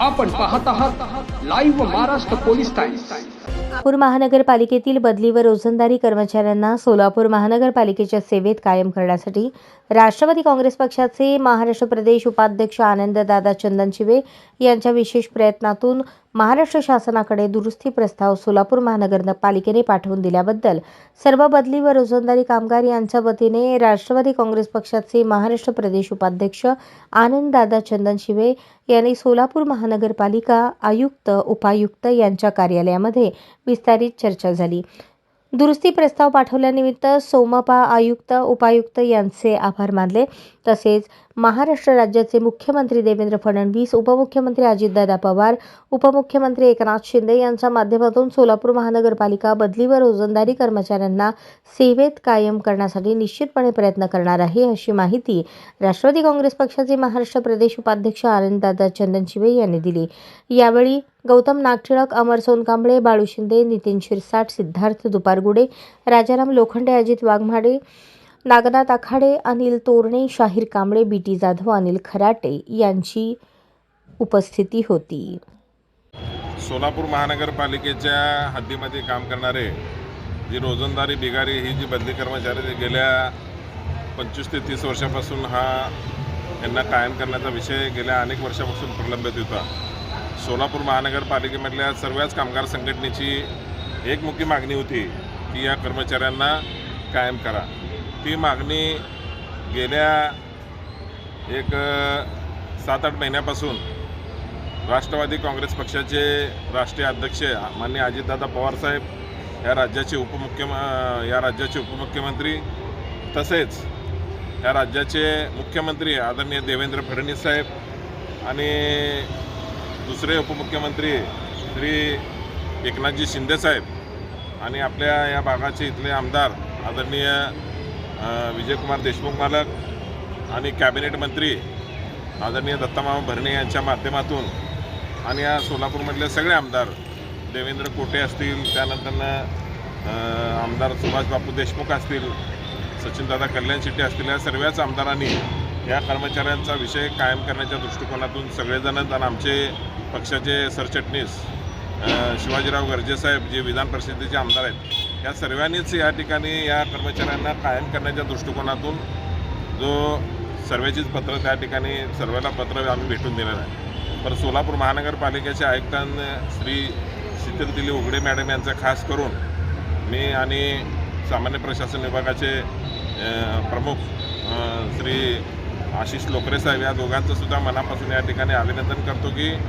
आपण पाहत आहात live Maharashtra police times Nagpur महानगरपालिकेतील बदली व रोजंदारी कर्मचाऱ्यांना सोलापूर महानगरपालिकेच्या सेवेत कायम करण्यासाठी राष्ट्रवादी काँग्रेस पक्षाचे महाराष्ट्र प्रदेश उपाध्यक्ष आनंददादा चंदनशिवे यांच्या विशेष प्रयत्नातून महाराष्ट्र शासनाकडे दुरुस्ती प्रस्ताव सोलापूर महानगरपालिकेने पाठवून दिल्याबद्दल सर्व बदली व रोजंदारी कामगार यांच्या वतीने राष्ट्रवादी काँग्रेस पक्षाचे महाराष्ट्र प्रदेश उपाध्यक्ष आनंददादा चंदनशिवे यांनी सोलापूर महानगरपालिका आयुक्त उपायुक्त यांच्या कार्यालयामध्ये विस्तारित चर्चा झाली. दुरुस्ती प्रस्ताव पाठवल्यानिमित्त सोमपा आयुक्त उपायुक्त यांचे आभार मानले. तसेच महाराष्ट्र राज्याचे मुख्यमंत्री देवेंद्र फडणवीस उपमुख्यमंत्री अजितदादा पवार उपमुख्यमंत्री एकनाथ शिंदे यांच्या माध्यमातून सोलापूर महानगरपालिका बदली व रोजंदारी कर्मचाऱ्यांना सेवेत कायम करण्यासाठी निश्चितपणे प्रयत्न करणार आहे अशी माहिती राष्ट्रवादी काँग्रेस पक्षाचे महाराष्ट्र प्रदेश उपाध्यक्ष आनंददादा चंदनशिवे यांनी दिली. यावेळी गौतम नागटिळक अमर सोनकांबळे बाळू शिंदे नितीन शिरसाट सिद्धार्थ दुपारगुडे राजाराम लोखंडे अजित वाघमाडे नागनाथ आखाडे अनिल तोरणे शाहीर कांबळे बी टी जाधव अनिल खराटे यांची उपस्थिती होती. सोलापूर महानगरपालिकेच्या हद्दीमध्ये काम करणारे जी रोजंदारी बिगारी ही जी बदली कर्मचारी ते गेल्या पंचवीस ते तीस वर्षापासून हा यांना कायम करण्याचा विषय गेल्या अनेक वर्षापासून प्रलंबित होता. सोलापूर महानगरपालिकेमधल्या सर्वच कामगार संघटनेची एक मुख्य मागणी होती की या कर्मचाऱ्यांना कायम करा. ती मागणी गेल्या एक सात आठ महिन्यापासून राष्ट्रवादी काँग्रेस पक्षाचे राष्ट्रीय अध्यक्ष माननीय अजितदादा पवारसाहेब या राज्याचे उपमुख्यम या राज्याचे उपमुख्यमंत्री तसेच या राज्याचे मुख्यमंत्री आदरणीय देवेंद्र फडणवीस साहेब आणि दुसरे उपमुख्यमंत्री श्री एकनाथजी शिंदेसाहेब आणि आपल्या या भागाचे इथले आमदार आदरणीय विजयकुमार देशमुख मालक आणि कॅबिनेट मंत्री आदरणीय दत्तामामा भरणे यांच्या माध्यमातून आणि या सोलापूरमधले सगळे आमदार देवेंद्र कोटे असतील त्यानंतर आमदार सुभाष बापू देशमुख असतील सचिनदादा कल्याण शेट्टी असतील या सर्वच आमदारांनी या कर्मचाऱ्यांचा विषय कायम करण्याच्या दृष्टिकोनातून सगळेजण आणि आमचे पक्षाचे सरचिटणीस शिवाजीराव गर्जेसाहेब जे विधान परिषदेचे आमदार आहेत या सर्वांनीच या ठिकाणी या कर्मचाऱ्यांना कायम करण्याच्या दृष्टिकोनातून जो सर्वेचीच पत्र त्या ठिकाणी सर्वांना पत्र आम्ही भेटून दिलेलं आहे. पण सोलापूर महानगरपालिकेचे आयुक्तांनी श्री शीतल दिली उघडे मॅडम यांचा खास करून मी आणि सामान्य प्रशासन विभागाचे प्रमुख श्री आशिष लोकरे साहेब या दोघांचंसुद्धा मनापासून या ठिकाणी अभिनंदन करतो की